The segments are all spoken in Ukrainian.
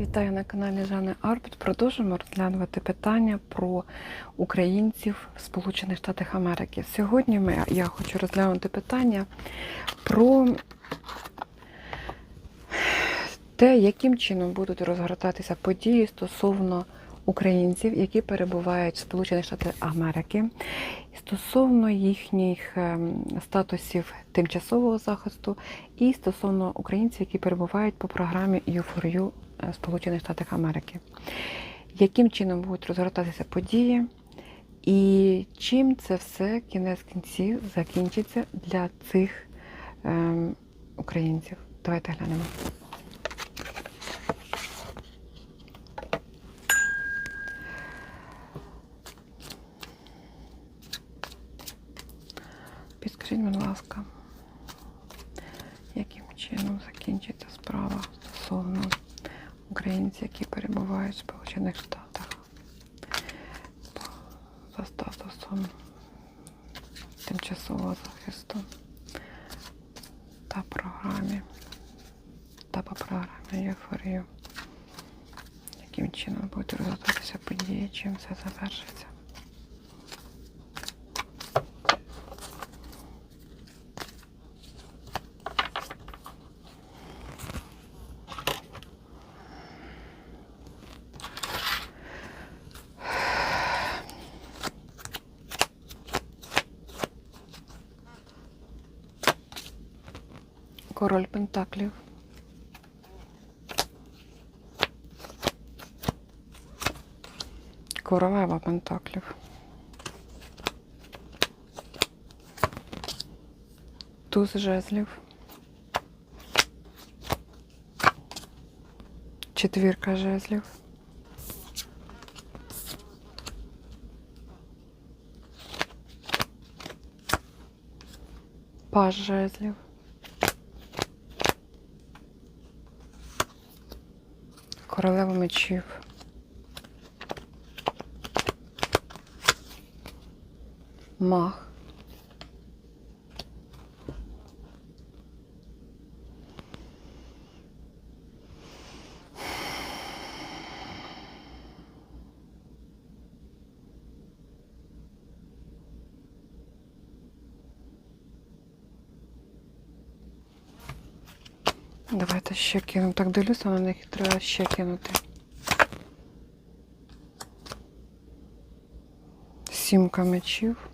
Вітаю на каналі Жани Арбут. Продовжуємо розглядувати питання про українців в Сполучених Штатах Америки. Сьогодні ми, я хочу розглянути питання про те, яким чином будуть розгортатися події стосовно українців, які перебувають в Сполучених Штатах Америки, стосовно їхніх ем, статусів тимчасового захисту і стосовно українців, які перебувають по програмі U4U е, Сполучених Штатів Америки. Яким чином будуть розгортатися події, і чим це все кінець кінців закінчиться для цих ем, українців? Давайте глянемо. Підскажіть, будь ласка, яким чином закінчиться справа стосовно українців, які перебувають в Сполучених Штатах за статусом тимчасового захисту та програмі та по програмі ЄФРЮ. Яким чином будуть розвиватися події, чим це завершиться? Король Пентаклів. Королева Пентаклів. Туз жезлів. Четвірка жезлів. Паж жезлів. Королева мечів. Мах. Давайте ще кинемо. Так дивлюся, на них треба ще кинути. Сімка мечів.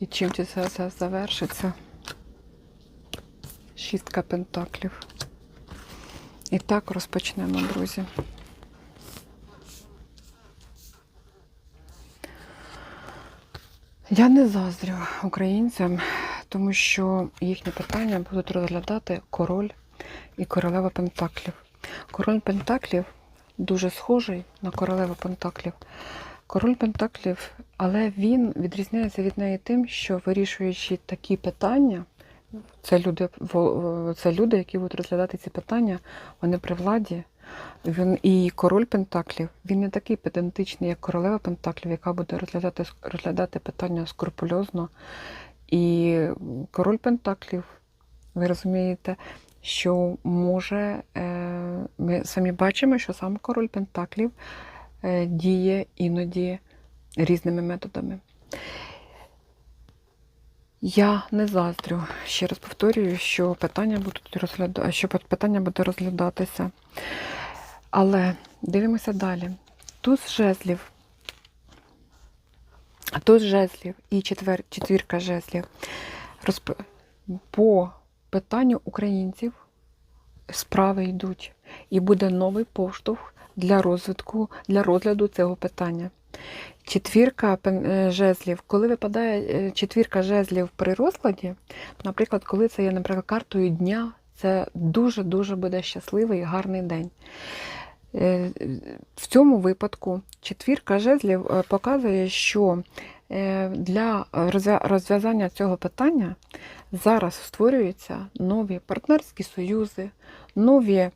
І чим це все завершиться? Шістка пентаклів. І так розпочнемо, друзі. Я не заздрю українцям, тому що їхні питання будуть розглядати король і королева Пентаклів. Король Пентаклів дуже схожий на королеву Пентаклів. Король Пентаклів, але він відрізняється від неї тим, що вирішуючи такі питання, це люди, це люди, які будуть розглядати ці питання, вони при владі. Він і король Пентаклів, він не такий педантичний, як королева Пентаклів, яка буде розглядати, розглядати питання скрупульозно. І король Пентаклів, ви розумієте, що може, е, ми самі бачимо, що сам король Пентаклів е, діє іноді різними методами. Я не заздрю. Ще раз повторюю, що питання будуть розгляда... що питання буде розглядатися. Але дивимося далі. Туз жезлів. Туз жезлів і четвер... четвірка жезлів. Розп... По питанню українців справи йдуть. І буде новий поштовх для розвитку, для розгляду цього питання. Четвірка е, жезлів. Коли випадає е, четвірка жезлів при розкладі, наприклад, коли це є, наприклад, картою дня, це дуже-дуже буде щасливий і гарний день. Е, В цьому випадку четвірка жезлів показує, що для розв'язання цього питання зараз створюються нові партнерські союзи, нові,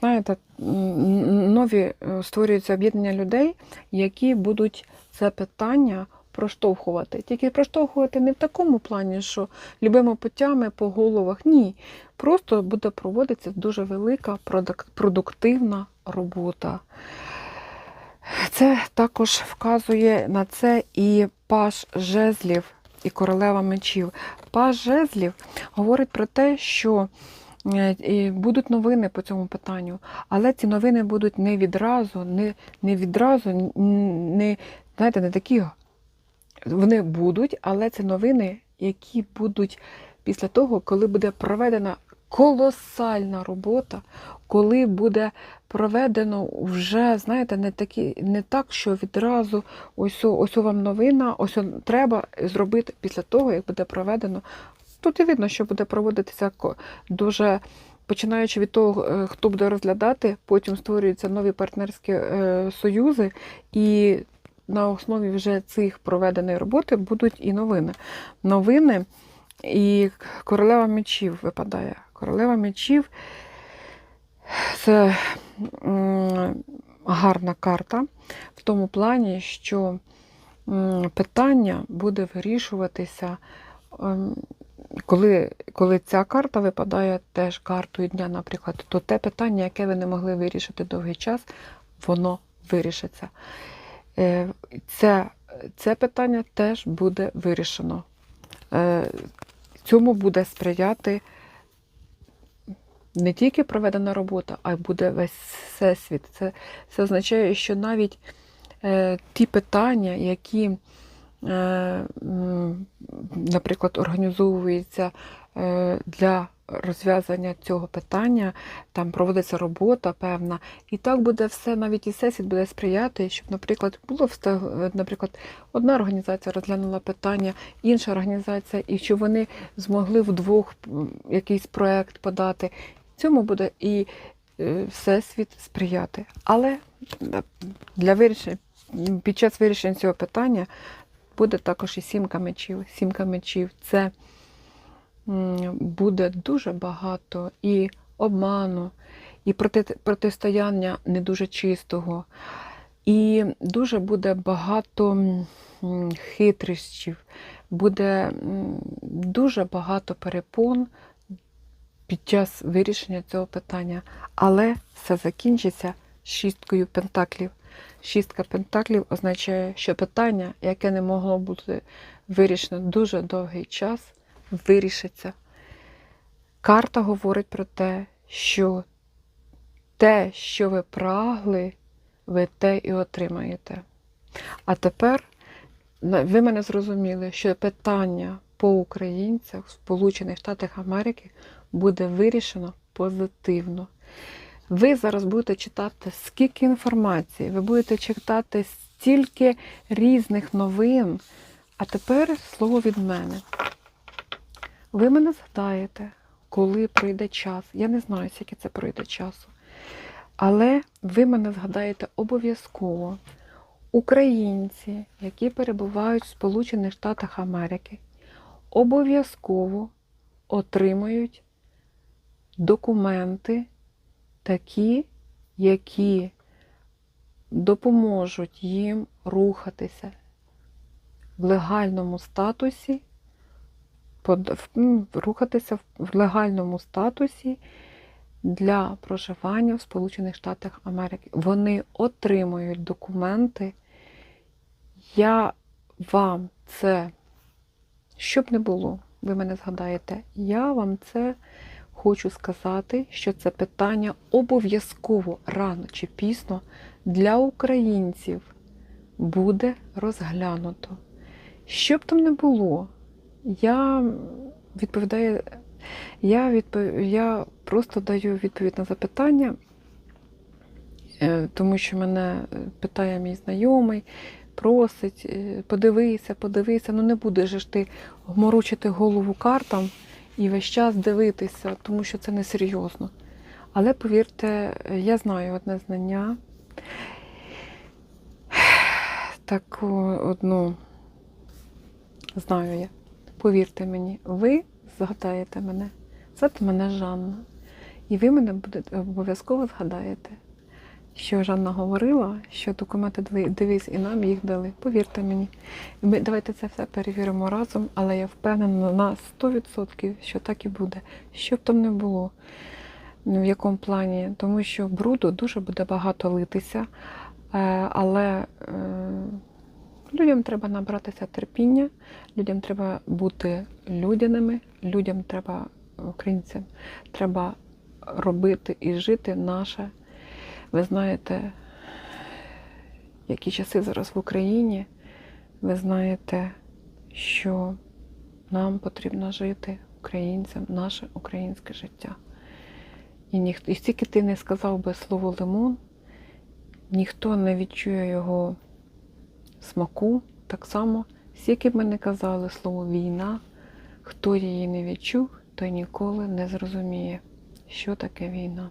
знаєте, нові е, створюються об'єднання людей, які будуть це питання проштовхувати. Тільки проштовхувати не в такому плані, що любими путями по головах. Ні. Просто буде проводитися дуже велика продуктивна робота. Це також вказує на це і паш жезлів, і королева мечів. Паш жезлів говорить про те, що і будуть новини по цьому питанню, але ці новини будуть не відразу, не, не відразу, не, знаєте, не такі. Вони будуть, але це новини, які будуть після того, коли буде проведена колосальна робота, коли буде проведено вже, знаєте, не такі, не так, що відразу ось, ось вам новина, ось треба зробити після того, як буде проведено. Тут і видно, що буде проводитися дуже. Починаючи від того, е, хто буде розглядати, потім створюються нові партнерські е, союзи, і на основі вже цих проведеної роботи будуть і новини. Новини і королева мечів випадає. Королева мечів це гарна карта в тому плані, що питання буде вирішуватися, ем, коли, коли ця карта випадає теж картою дня, наприклад, то те питання, яке ви не могли вирішити довгий час, воно вирішиться. Е, Це, це питання теж буде вирішено. Е, Цьому буде сприяти не тільки проведена робота, а й буде весь всесвіт. Це, це означає, що навіть е, ті питання, які, наприклад, організовуються е, для розв'язання цього питання, там проводиться робота певна, і так буде все, навіть і всесвіт буде сприяти, щоб, наприклад, було встиг- наприклад, одна організація розглянула питання, інша організація, і щоб вони змогли вдвох якийсь проект подати. Цьому буде і е, всесвіт сприяти. Але е, для вирішення, під час вирішення цього питання буде також і сімка мечів. Сімка мечів це буде дуже багато і обману, і проти, протистояння не дуже чистого, і дуже буде багато хитрощів, буде дуже багато перепон під час вирішення цього питання. Але все закінчиться шісткою пентаклів. Шістка пентаклів означає, що питання, яке не могло бути вирішено дуже довгий час, вирішиться. Карта говорить про те, що те, що ви прагли, ви те і отримаєте. А тепер ви мене зрозуміли, що питання по українцях в Сполучених Штатах Америки буде вирішено позитивно. Ви зараз будете читати скільки інформації, ви будете читати стільки різних новин. А тепер слово від мене. Ви мене згадаєте, коли пройде час. Я не знаю, скільки це пройде часу. Але ви мене згадаєте обов'язково. Українці, які перебувають в Сполучених Штатах Америки, обов'язково отримують документи такі, які допоможуть їм рухатися в легальному статусі, м, рухатися в легальному статусі для проживання в Сполучених Штатах Америки. Вони отримують документи. Я вам це, щоб не було, ви мене згадаєте, я вам це хочу сказати, що це питання обов'язково рано чи пізно для українців буде розглянуто. Що б там не було, я відповідаю, я, відпов... я просто даю відповідь на запитання, е, тому що мене е, питає мій знайомий, просить, е, подивися, подивися, ну не будеш ж ти морочити голову картам і весь час дивитися, тому що це несерйозно. Але повірте, я знаю одне знання, таку одну знаю я. Повірте мені, ви згадаєте мене. Звати мене Жанна. І ви мене обов'язково згадаєте. Що Жанна говорила, що документи дивись і нам їх дали. Повірте мені. Ми давайте це все перевіримо разом, але я впевнена на 100%, що так і буде. Що б там не було, ну, в якому плані, тому що бруду дуже буде багато литися, е, але е, людям треба набратися терпіння, людям треба бути людяними, людям треба, українцям, треба робити і жити наше. Ви знаєте, які часи зараз в Україні. Ви знаєте, що нам потрібно жити українцям, наше українське життя. І, ніхто, і стільки ти не сказав би слово лимон, ніхто не відчує його смаку. Так само, скільки б ми не казали слово війна, хто її не відчув, той ніколи не зрозуміє, що таке війна.